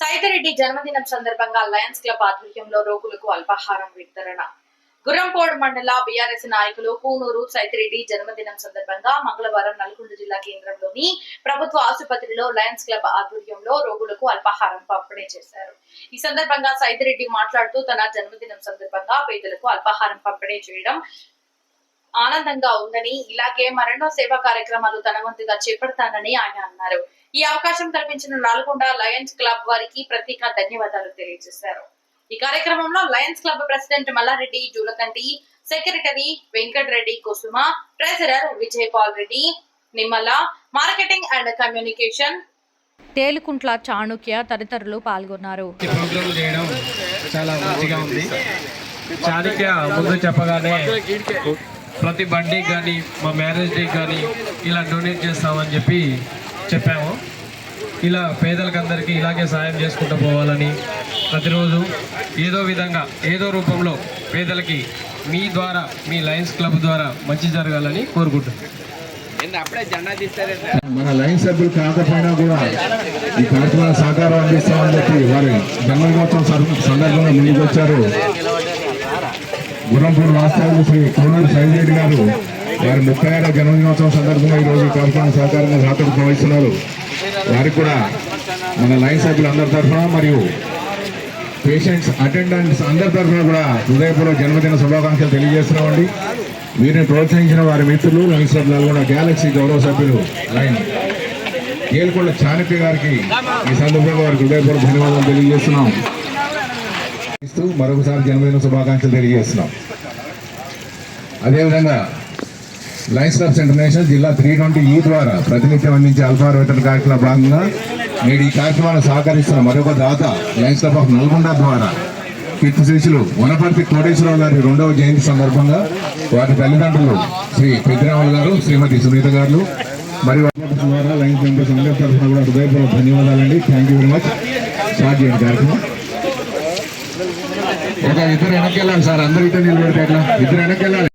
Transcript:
సైతిరెడ్డి జన్మదినం సందర్భంగా Lions club ఆధ్వర్యంలో రోగులకు అల్పాహారం వితరణ. గుర్రంపోడ్ మండల బీఆర్ఎస్ నాయకులు పూనూరు సైతిరెడ్డి జన్మదినం సందర్భంగా మంగళవారం నల్గొండ జిల్లా కేంద్రంలోని ప్రభుత్వ ఆసుపత్రిలో లయన్స్ క్లబ్ ఆధ్వర్యంలో రోగులకు అల్పాహారం పంపిణీ చేశారు. ఈ సందర్భంగా సైతిరెడ్డి మాట్లాడుతూ తన జన్మదినం సందర్భంగా పేదలకు అల్పాహారం పంపిణీ చేయడం ఆనందంగా ఉందని ఇలాగే మరెన్నో సేవా కార్యక్రమాలు తన వంతుగా చేపడతానని ఆయన అన్నారు. ఈ అవకాశం కల్పించిన నల్గొండ లయన్స్ క్లబ్ వారికి ప్రత్యేక ధన్యవాదాలు తెలియజేశారు. ఈ కార్యక్రమంలో lions club president Mallareddy Julakanti secretary Venkatareddy Kusuma treasurer Vijayapal Reddy Nimmala marketing and communication Telukuntla Chanukya తదితరులు పాల్గొన్నారు. ఈ ప్రోగ్రాం చేయడం చాలా మంచిగా ఉంది. చాణక్య ముందు చెప్పగానే ప్రతి బండికి కానీ మా మ్యారేజ్ డేకి కానీ ఇలా డొనేట్ చేస్తామని చెప్పి చెప్పాము. ఇలా పేదలకు అందరికీ ఇలాగే సాయం చేసుకుంటూ పోవాలని ప్రతిరోజు ఏదో విధంగా ఏదో రూపంలో పేదలకి మీ ద్వారా మీ లయన్స్ క్లబ్ ద్వారా మంచి జరగాలని కోరుకుంటున్నాను మన లైన్ సభ్యులు కాకపోయినా కూడా ఈ కార్యక్రమాల సహకారం అందిస్తామని చెప్పి వారి జన్మదినోత్సవం సందర్భంగా ముందుకు వచ్చారు. గుర్రంపూర్ రాష్ట్రాలు శ్రీ కోనూరు సైదిరెడ్డి గారు వారి ముప్పై ఏడవ జన్మదినోత్సవం సందర్భంగా ఈరోజు ఈ కార్యక్రమం సహకారంగా రాతకు ప్రవహిస్తున్నారు వారికి కూడా మన లైన్ సభ్యులందరి తరఫున మరియు పేషెంట్స్ అటెండెంట్స్ అందరి తరఫున కూడా హృదయపూర్వక జన్మదిన శుభాకాంక్షలు తెలియజేస్తున్నామండి. వీరిని ప్రోత్సహించిన వారి మిత్రులు లైన్ సభ్యులు కూడా గ్యాలక్సీ గౌరవ సభ్యులు లైన్ ఏలుకొండ చాణక్య గారికి ఈ సందర్భంగా వారికి హృదయపూర్వక ధన్యవాదాలు తెలియజేస్తున్నాం. ఇస్తూ మరొకసారి జన్మదిన శుభాకాంక్షలు తెలియజేస్తున్నాం. అదేవిధంగా లైన్స్ క్లబ్స్ ఇంటర్నేషనల్ జిల్లా త్రీ ట్వంటీ ఈ ద్వారా ప్రతినిత్యం అందించే అల్ఫార్ వేతన కార్యక్రమ భాగంగా నేడు ఈ కార్యక్రమాన్ని సహకరిస్తున్న మరొక దాత లైన్స్ క్లబ్ ఆఫ్ నల్గొండ ద్వారా కీర్తి శిష్యులు వనపర్తి కోటేశ్వరరావు గారి రెండవ జయంతి సందర్భంగా వారి తల్లిదండ్రులు శ్రీ పెద్దిరాములు గారు శ్రీమతి సునీత గారు మరియు ద్వారా లైన్స్ మెంబర్స్ అందరి తరఫున కూడా హృదయపూర్వక ధన్యవాదాలండి. Thank you very much start చేయండి కార్యక్రమం. ఒక ఇద్దరు వెనక్కి వెళ్ళాలి సార్ అందరు ఇద్దరు నిలబెడితే ఎట్లా? ఇద్దరు వెనక్కి వెళ్ళాలి.